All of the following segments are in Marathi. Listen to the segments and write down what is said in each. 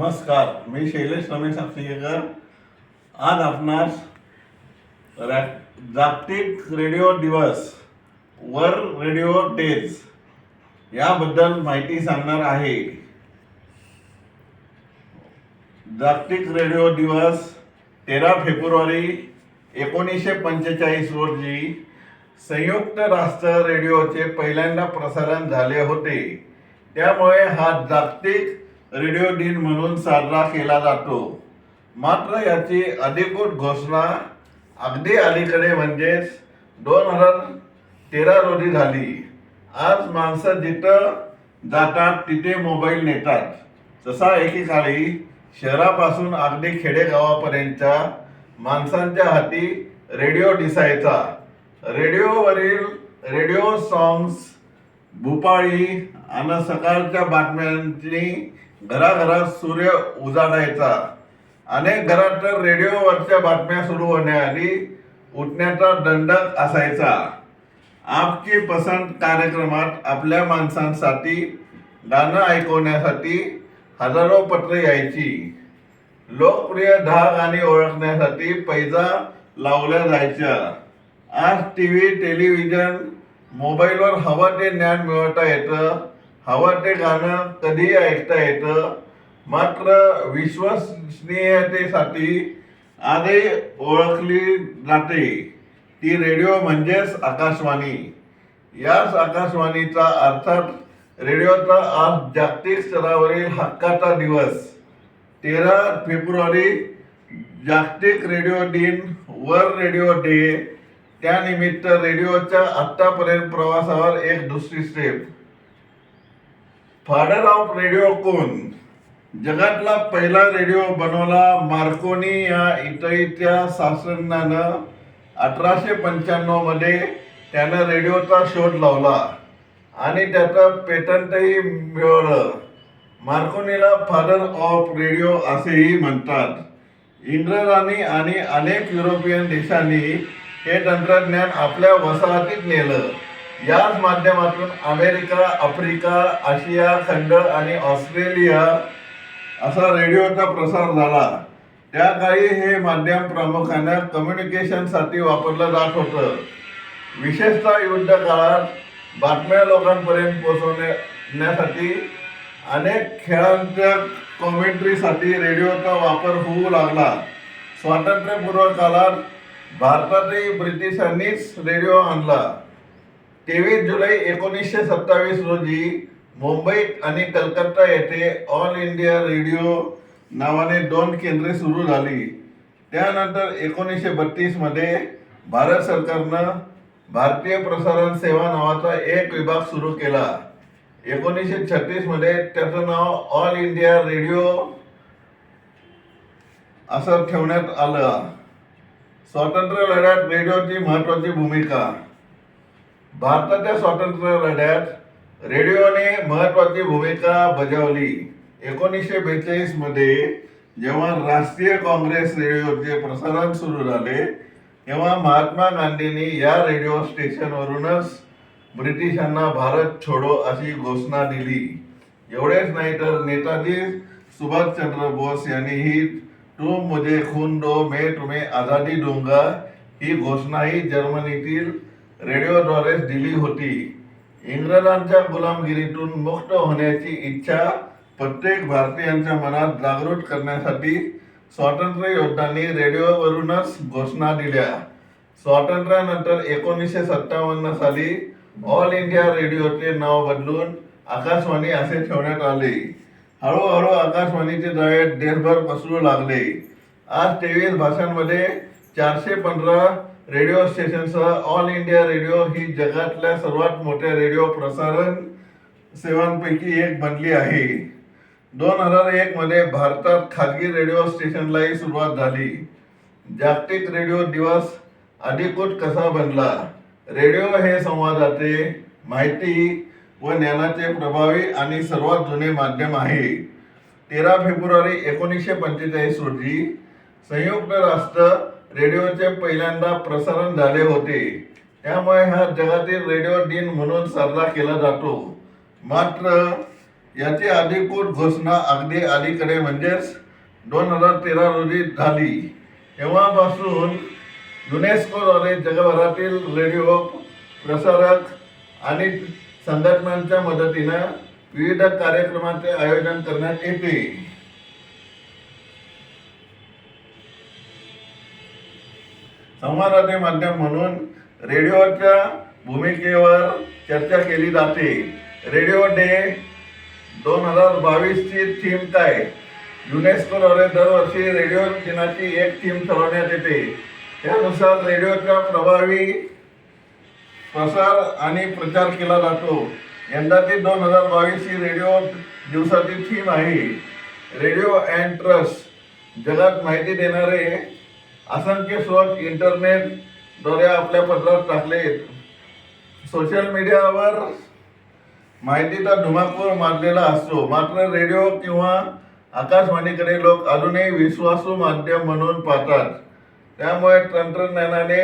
नमस्कार मी शैलेश रमेश आपसेकर आज आपणास रॅ- जागतिक रेडिओ दिवस वर रेडिओ डेज. याबद्दल माहिती सांगणार आहे. जागतिक रेडिओ दिवस तेरा फेब्रुवारी एकोणीसशे पंचेचाळीस रोजी संयुक्त राष्ट्र रेडिओचे पहिल्यांदा प्रसारण झाले होते. त्यामुळे हा जागतिक रेडिओ दिन म्हणून साजरा केला जातो. मात्र याची अधिकृत घोषणा अगदी अलीकडे म्हणजेच दोन हजार तेरा रोजी झाली. आज माणसं जिथं जातात तिथे मोबाईल नेतात. तसा एकेकाळी शहरापासून अगदी खेडेगावापर्यंतच्या माणसांच्या हाती रेडिओ दिसायचा. रेडिओवरील रेडिओ सॉंग्स भूपाळी आणि सकाळच्या बातम्यांची घराघरात सूर्य उजाडायचा. अनेक घरात तर रेडिओवरच्या बातम्या सुरू होण्याआधी उठण्याचा दंडक असायचा. आपकी पसंत कार्यक्रमात आपल्या माणसांसाठी गाणं ऐकवण्यासाठी हजारो पत्र यायची. लोकप्रिय धाग आणि ओळखण्यासाठी पैजा लावल्या जायच्या. आज टी व्ही टेलिव्हिजन मोबाईलवर हवं ते ज्ञान मिळवता येतं. हवं ते गाणं कधीही ऐकता येतं. मात्र विश्वसनीयतेसाठी आधी ओळखली जाते ती रेडिओ म्हणजेच आकाशवाणी. याच आकाशवाणीचा अर्थात रेडिओचा आज जागतिक स्तरावरील हक्काचा दिवस. तेरा फेब्रुवारी जागतिक रेडिओ दिन वर रेडिओ डे. त्यानिमित्त रेडिओच्या आत्तापर्यंत प्रवासावर एक दुसरी स्टेप. फादर ऑफ रेडिओ कोण जगातला पहिला रेडिओ बनवला मार्कोनी या इटलीच्या शास्त्रज्ञानं अठराशे पंच्याण्णवमध्ये त्यानं रेडिओचा शोध लावला. आणि त्याचं पेटंटही मिळवलं. मार्कोनीला फादर ऑफ रेडिओ असेही म्हणतात. इंग्रजांनी आणि अनेक युरोपियन देशांनी हे तंत्रज्ञान आपल्या वसाहतीत नेलं. याच माध्यमातून अमेरिका आफ्रिका आशिया खंड आणि ऑस्ट्रेलिया असा रेडिओचा प्रसार झाला. त्या काळी हे माध्यम प्रामुख्याने कम्युनिकेशनसाठी वापरलं जात होतं. विशेषतः युद्ध काळात बातम्या लोकांपर्यंत पोहोचवण्यासाठी अनेक खेळांच्या कॉमेंट्रीसाठी रेडिओचा वापर होऊ लागला. स्वातंत्र्यपूर्व काळात भारतातही ब्रिटिशांनीच रेडिओ आणला. तेवीस जुलै एकोणीसशे सत्तावीस रोजी मुंबईत आणि कलकत्ता येथे ऑल इंडिया रेडिओ नावाने दोन केंद्रे सुरू झाली. त्यानंतर एकोणीसशे बत्तीसमध्ये भारत सरकारनं भारतीय प्रसारण सेवा नावाचा एक विभाग सुरू केला. एकोणीसशे छत्तीसमध्ये त्याचं नाव ऑल इंडिया रेडिओ असं ठेवण्यात आलं. स्वातंत्र्य लढ्यात रेडिओची महत्वाची भूमिका भारताच्या स्वातंत्र्य लढ्यात रेडिओने महत्वाची भूमिका बजावली. एकोणीसशे बेचाळीसमध्ये जेव्हा राष्ट्रीय काँग्रेस रेडिओचे प्रसारण सुरू झाले तेव्हा महात्मा गांधींनी या रेडिओ स्टेशनवरूनच ब्रिटिशांना भारत छोडो अशी घोषणा दिली. एवढेच नाही तर नेताजी सुभाषचंद्र बोस यांनीही तुम मुझे खून दो मे तुम्हें आझादी दूंगा ही घोषणाही जर्मनीतील रेडिओद्वारेच दिली होती. इंग्रजांच्या गुलामगिरीतून मुक्त होण्याची इच्छा प्रत्येक भारतीयांच्या मनात जागृत करण्यासाठी स्वातंत्र्य योद्धांनी रेडिओवरूनच घोषणा दिल्या. स्वातंत्र्यानंतर एकोणीसशे सत्तावन्न साली ऑल इंडिया रेडिओचे नाव बदलून आकाशवाणी असे ठेवण्यात आले. हळूहळू आकाशवाणीचे जाळे देशभर पसरू लागले. आज तेवीस भाषांमध्ये चारशे पंधरा रेडिओ स्टेशनसह ऑल इंडिया रेडिओ ही जगातल्या सर्वात मोठ्या रेडिओ प्रसारण सेवांपैकी एक बनली आहे. दोन हजार एकमध्ये भारतात खाजगी रेडिओ स्टेशनलाही सुरुवात झाली. जागतिक रेडिओ दिवस अधिकृत कसा बनला? रेडिओ हे संवादाचे माहिती व ज्ञानाचे प्रभावी आणि सर्वात जुने माध्यम आहे. तेरा फेब्रुवारी एकोणीसशे पंचेचाळीस रोजी संयुक्त राष्ट्र रेडिओचे पहिल्यांदा प्रसारण झाले होते. त्यामुळे हा जगातील रेडिओ दिन म्हणून साजरा केला जातो. मात्र याची अधिकृत घोषणा अगदी अलीकडे म्हणजेच दोन हजार तेरा रोजी झाली. तेव्हापासून युनेस्कोद्वारे जगभरातील रेडिओ प्रसारक आणि संघटनांच्या मदतीनं विविध कार्यक्रमाचे आयोजन करण्यात येते. संवादाचे माध्यम म्हणून रेडिओच्या भूमिकेवर चर्चा केली जाते. रेडिओ डे दोन हजार बावीसची थीम काय? युनेस्कोद्वारे दरवर्षी रेडिओ दिनाची एक थीम ठरवण्यात येते. त्यानुसार रेडिओचा प्रभावी प्रसार आणि प्रचार केला जातो. यंदाची दोन हजार बावीस ही रेडिओ दिवसाची थीम आहे. रेडिओ अँड ट्रस्ट जगात माहिती देणारे असंख्य स्रोत इंटरनेटद्वारे आपल्या पत्रात टाकले सोशल मीडियावर माहितीचा धुमाकूळ मारलेला असतो. मात्र रेडिओ किंवा आकाशवाणीकडे लोक अजूनही विश्वासू माध्यम म्हणून पाहतात. त्यामुळे तंत्रज्ञानाने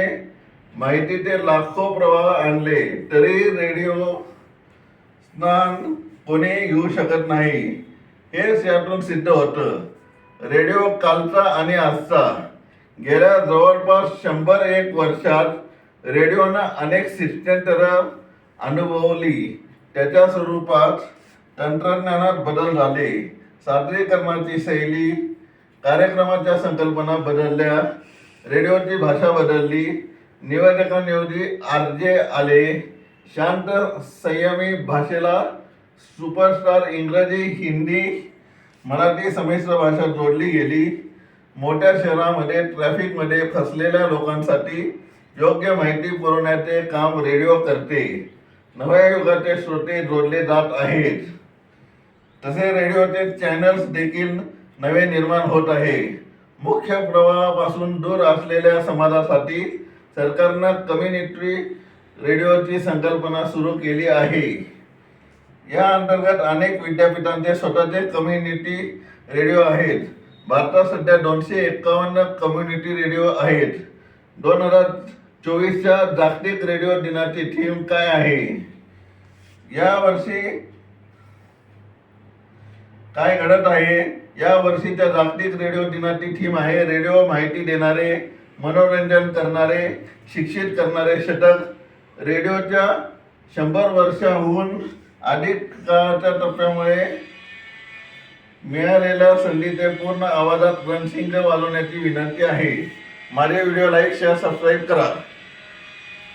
माहितीचे लाखो प्रवाह आणले तरी रेडिओ स्नान कोणी घेऊ शकत नाही. हेच यातून सिद्ध होतं. रेडिओ कालचा आणि आजचा. गेल्या जवळपास शंभर एक वर्षात रेडिओनं अनेक शिष्टाचार अनुभवली. त्याच्या स्वरूपात तंत्रज्ञानात बदल झाले. सादरीकरणाची शैली कार्यक्रमाच्या संकल्पना बदलल्या रेडिओची भाषा बदलली. निवेदकांऐवजी आरजे आले. शांत संयमी भाषेला सुपरस्टार इंग्रजी हिंदी मराठी संमिश्र भाषा जोडली गेली. मोठ्या शहरामध्ये ट्रॅफिकमध्ये फसलेल्या लोकांसाठी योग्य माहिती पुरवण्याचे काम रेडिओ करते. नव्या युगाचे श्रोते जोडले जात आहेत. तसे रेडिओचे चॅनल्स देखील नवे निर्माण होत आहे. मुख्य प्रवाहापासून दूर असलेल्या समाजासाठी सरकारनं कम्युनिटी रेडिओची संकल्पना सुरू केली आहे. या अंतर्गत अनेक विद्यापीठांचे स्वतःचे कम्युनिटी रेडिओ आहेत. भारतात सध्या दोनशे एकावन्न कम्युनिटी रेडिओ आहेत. दोन हजार चोवीसच्या जागतिक रेडिओ दिनाची थीम काय आहे? यावर्षी काय घडत आहे? या वर्षीच्या जागतिक रेडिओ दिनाची थीम आहे. रेडिओ माहिती देणारे मनोरंजन करणारे शिक्षित करणारे षटक. रेडिओच्या शंभर वर्षाहून अधिक काळाच्या टप्प्यामुळे मिळालेल्या संधीचे पूर्ण आवाजात रणसिंग वाजवण्याची विनंती आहे. माझे व्हिडिओ लाईक शेअर सबस्क्राईब करा.